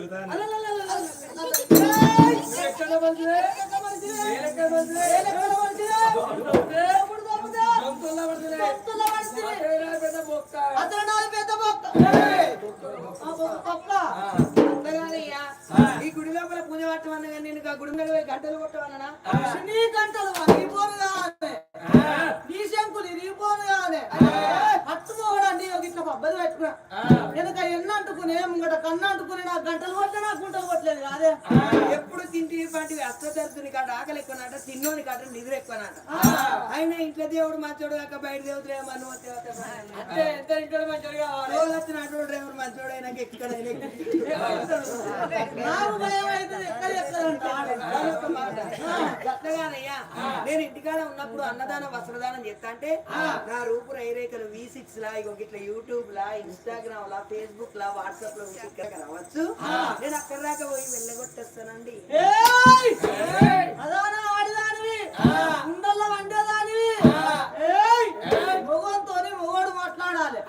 ఈ గుడి లోపల పూజ పట్టమన్నా నేను గుడి మీద గంటలు కొట్టమన్నా గంటలు నీ పోను కావాలి నీ శంకులు నీ పోను కావాలి అట్టుకోవడానికి ఒక ఇట్లా పబ్బది పెట్టుకున్నా. వెనక ఎన్న అంటుకునే ముంగట కన్ను అంటుకుని నా గంటలు కొట్టే నా గుంటలు కొట్టలేదు కాదే? ఎప్పుడు తింటి పాటి అష్టదర్శుని కాట ఆకలి ఎక్కువనట తిన్నోని కాట నిద్ర ఎక్కువనట ఆయన ఇంట్లో దేవుడు మంచోడు కాక బయట దేవుడు మన అంటే ఎంత ఇక్కడ మంచిది కావాలి. వచ్చినట్టు డ్రైవర్ మంచోడు అయినాక ఎక్కడ నేను ఇంటికాడ ఉన్నప్పుడు అన్నదానం వస్త్రదానం చేస్తా అంటే నా రూపు రైరేఖలు వి సిక్స్ లా ఇగో ఇట్లా యూట్యూబ్ లా ఇన్స్టాగ్రామ్ లా ఫేస్బుక్ లా వాట్సాప్లో రావచ్చు. నేను అక్కడ దాకా పోయి వెళ్ళగొట్టేస్తానండి! అదానా ఆడిదానివి? ఉండల్ల వండేదానివి? ఏయ్! మొగోనితోని మొగోడు మాట్లాడాలి.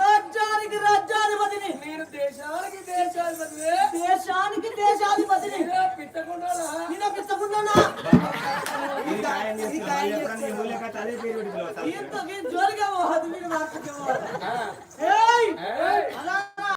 రాజ్యానికి రాజ్యాధిపతినే. నేను దేశానికి దేశాధిపతినే. దేశానికి దేశాధిపతిని నేను పిచ్చకుండాలా? నేను పిచ్చకున్నానా ఇది కాయ ఇంత జోలిగా పోవద్దు మీరు పోవద్దు